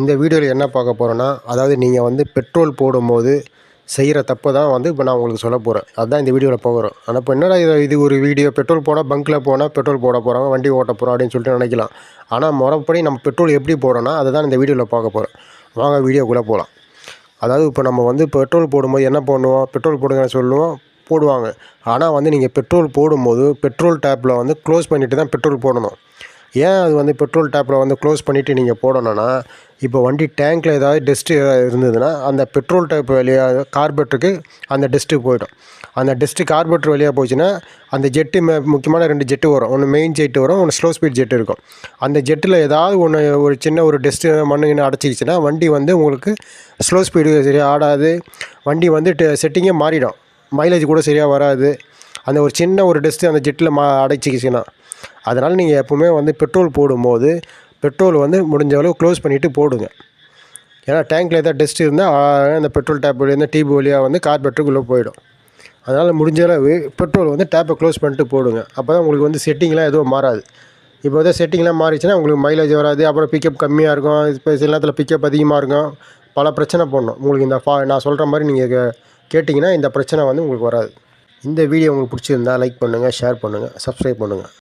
இந்த வீடியோவில் என்ன பார்க்க போகிறோன்னா அதாவது நீங்கள் வந்து பெட்ரோல் போடும்போது செய்கிற தப்பு தான் வந்து இப்போ நான் உங்களுக்கு சொல்ல போகிறேன் அதுதான் இந்த வீடியோவில் போகிறோம் ஆனால் இப்போ என்னடா இது இது ஒரு வீடியோ? பெட்ரோல் போட பங்க்கில் போனால் பெட்ரோல் போட போகிறாங்க வண்டி ஓட்ட போகிறோம் அப்படின்னு சொல்லிட்டு நினைக்கலாம். ஆனால் முறைப்படி நம்ம பெட்ரோல் எப்படி போடணும்னா அதை தான் இந்த வீடியோவில் பார்க்க போகிறோம் வாங்க வீடியோக்குள்ளே போகலாம் அதாவது இப்போ நம்ம வந்து பெட்ரோல் போடும்போது என்ன பண்ணுவோம்? பெட்ரோல் போடுங்கன்னு சொல்லுவோம் போடுவாங்க. ஆனால் வந்து நீங்கள் பெட்ரோல் போடும்போது பெட்ரோல் டேப்பில் வந்து க்ளோஸ் பண்ணிவிட்டு தான் பெட்ரோல் போடணும். ஏன் அது வந்து பெட்ரோல் டேப்பில் வந்து க்ளோஸ் பண்ணிவிட்டு நீங்கள் போடணும்னா இப்போ வண்டி டேங்க்கில் ஏதாவது டஸ்ட்டு இருந்ததுன்னா அந்த பெட்ரோல் டேப் வழியாக கார்பெட்டருக்கு அந்த டஸ்ட்டு போயிடும். அந்த டஸ்ட்டு கார்பெட்டர் வழியாக போச்சுன்னா அந்த ஜெட்டு மே முக்கியமான ரெண்டு ஜெட்டு வரும். ஒன்று மெயின் ஜெட்டு வரும் ஒன்று ஸ்லோ ஸ்பீட் ஜெட் இருக்கும். அந்த ஜெட்டில் ஏதாவது ஒன்று ஒரு சின்ன ஒரு டஸ்ட்டு மண்ணுன்னு அடைச்சிக்கிச்சுன்னா வண்டி வந்து உங்களுக்கு ஸ்லோ ஸ்பீடு சரியாக ஆடாது. வண்டி வந்து செட்டிங்கே மாறிடும். மைலேஜ் கூட சரியாக வராது. அந்த ஒரு சின்ன ஒரு டஸ்ட்டு அந்த ஜெட்டில் மா அடைச்சிக்கிச்சுன்னா அதனால் நீங்கள் எப்போவுமே வந்து பெட்ரோல் போடும்போது பெட்ரோல் வந்து முடிஞ்ச அளவு க்ளோஸ் பண்ணிவிட்டு போடுங்க. ஏன்னா டேங்க்கில் ஏதாவது டஸ்ட் இருந்தால் அந்த பெட்ரோல் டேப் வழியாக டியூப் வழியாக வந்து கார் பெட்ரோக்குள்ளே போயிடும். அதனால் முடிஞ்ச அளவு பெட்ரோல் வந்து டேப்பை க்ளோஸ் பண்ணிட்டு போடுங்க. அப்போ தான் உங்களுக்கு வந்து செட்டிங்லாம் எதுவும் மாறாது. இப்போ வந்து செட்டிங்லாம் மாறிச்சுன்னா உங்களுக்கு மைலேஜ் வராது. அப்புறம் பிக்கப் கம்மியாக இருக்கும். இப்போ சில நேரத்தில் பிக்கப் அதிகமாக இருக்கும். பல பிரச்சனை பண்ணணும் உங்களுக்கு இந்த ஃபா நான் சொல்கிற மாதிரி நீங்கள் கேட்டிங்கன்னா இந்த பிரச்சனை வந்து உங்களுக்கு வராது. இந்த வீடியோ உங்களுக்கு பிடிச்சிருந்தா லைக் பண்ணுங்கள் ஷேர் பண்ணுங்கள் சப்ஸ்கிரைப் பண்ணுங்கள்